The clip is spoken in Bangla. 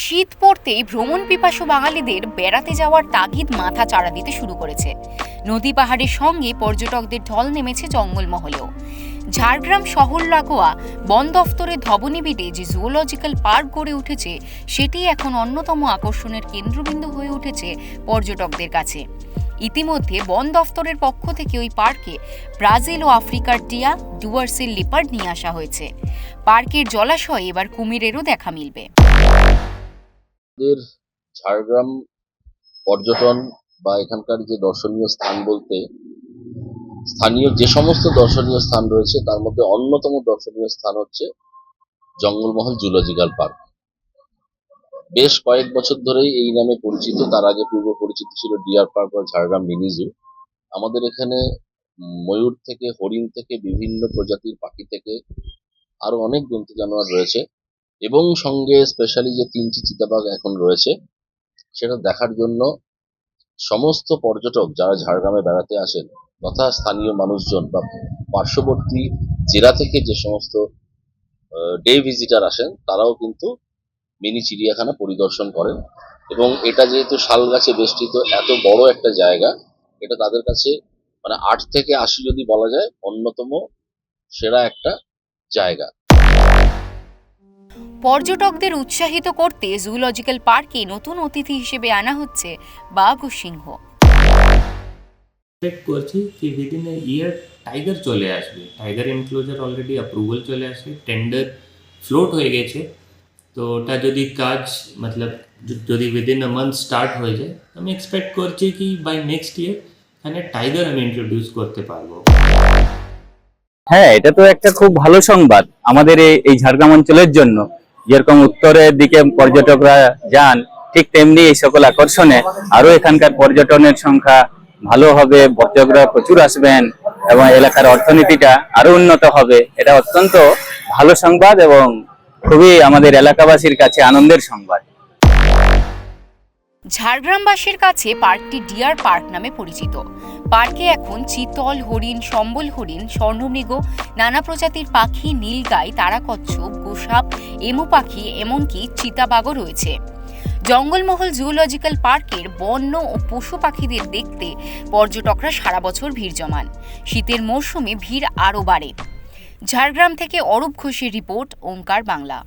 শীত পড়তেই ভ্রমণ পিপাসু বাঙালিদের বেড়াতে যাওয়ার তাগিদ মাথা চাড়া দিতে শুরু করেছে। নদী পাহাড়ের সঙ্গে পর্যটকদের ঢল নেমেছে জঙ্গলমহলেও। ঝাড়গ্রাম শহর লাগোয়া বন দফতরের ধবনিবিটে যে জুওলজিক্যাল পার্ক গড়ে উঠেছে, সেটি এখন অন্যতম আকর্ষণের কেন্দ্রবিন্দু হয়ে উঠেছে পর্যটকদের কাছে। ইতিমধ্যে বন দফতরের পক্ষ থেকে ওই পার্কে ব্রাজিল ও আফ্রিকার টিয়া ডুয়ার্সের লিপার্ড নিয়ে আসা হয়েছে। পার্কের জলাশয়ে এবার কুমিরেরও দেখা মিলবে। আমাদের ঝাড়গ্রাম পর্যটন বা এখানকার যে দর্শনীয় স্থান বলতে, স্থানীয় যে সমস্ত দর্শনীয় স্থান রয়েছে, তার মধ্যে অন্যতম দর্শনীয় স্থান হচ্ছে জঙ্গলমহল জুলজিক্যাল পার্ক। বেশ কয়েক বছর ধরেই এই নামে পরিচিত, তার আগে পূর্ব পরিচিত ছিল ডিয়ার পার্ক বা ঝাড়গ্রাম মিনি জু। আমাদের এখানে ময়ূর থেকে, হরিণ থেকে, বিভিন্ন প্রজাতির পাখি থেকে আরও অনেক জন্তু জানোয়ার রয়েছে। এবং সঙ্গে স্পেশালি যে তিনটি চিতাবাঘ এখন রয়েছে, সেটা দেখার জন্য সমস্ত পর্যটক যারা ঝাড়গ্রামে বেড়াতে আসেন, তথা স্থানীয় মানুষজন বা পার্শ্ববর্তী জেলা থেকে যে সমস্ত ডে ভিজিটার আসেন, তারাও কিন্তু মিনি চিড়িয়াখানা পরিদর্শন করেন। এবং এটা যেহেতু শাল গাছে বেষ্টিত এত বড় একটা জায়গা, এটা তাদের কাছে মানে আট থেকে আশি যদি বলা যায়, অন্যতম সেরা একটা জায়গা। পর্যটকদের উৎসাহিত করতে জুলজিক্যাল পার্কে নতুন অতিথি হিসেবে আনা হচ্ছে বাঘ ও সিংহ করছি কি উইদিন এ ইয়ার টাইগার চলে আসবে। টাইগার এনক্লোজার অলরেডি অ্যাপ্রুভাল চলে আসে টেন্ডার ফ্লোট হয়ে গেছে। তো ওটা যদি কাজ মতলব যদি উইদিন আ মান্থ স্টার্ট হয়ে যায় আমি এক্সপেক্ট করছি কি বাই নেক্সট ইয়ার এখানে টাইগার আমি ইন্ট্রোডিউস করতে পারব। হ্যাঁ এটা তো একটা খুব ভালো সংবাদ আমাদের এই এই ঝাড়গ্রাম অঞ্চলের জন্য। যেরকম উত্তরের দিকে পর্যটকরা যান, ঠিক তেমনি এই সকল আকর্ষণে আরও এখানকার পর্যটনের সংখ্যা ভালো হবে, পর্যটকরা প্রচুর আসবেন এবং এলাকার অর্থনীতিটা আরও উন্নত হবে। এটা অত্যন্ত ভালো সংবাদ এবং খুবই আমাদের এলাকাবাসীর কাছে আনন্দের সংবাদ। ঝাড়গ্রামবাসীর কাছে পার্কটি ডিয়ার পার্ক নামে পরিচিত। পার্কে এখন চিতল, হরিণ, সম্বল হরিণ, স্বর্ণমৃগ, নানা প্রজাতির পাখি, নীলগাই, তারাকচ্ছপ, গোসাপ, এমু পাখি, এমনকি চিতাবাগও রয়েছে। জঙ্গলমহল জুওলজিক্যাল পার্কের বন্য ও পশু পাখিদের দেখতে পর্যটকরা সারা বছর ভিড় জমান। শীতের মরশুমে ভিড় আরও বাড়ে। ঝাড়গ্রাম থেকে অরূপ ঘোষের রিপোর্ট ওঙ্কার বাংলা।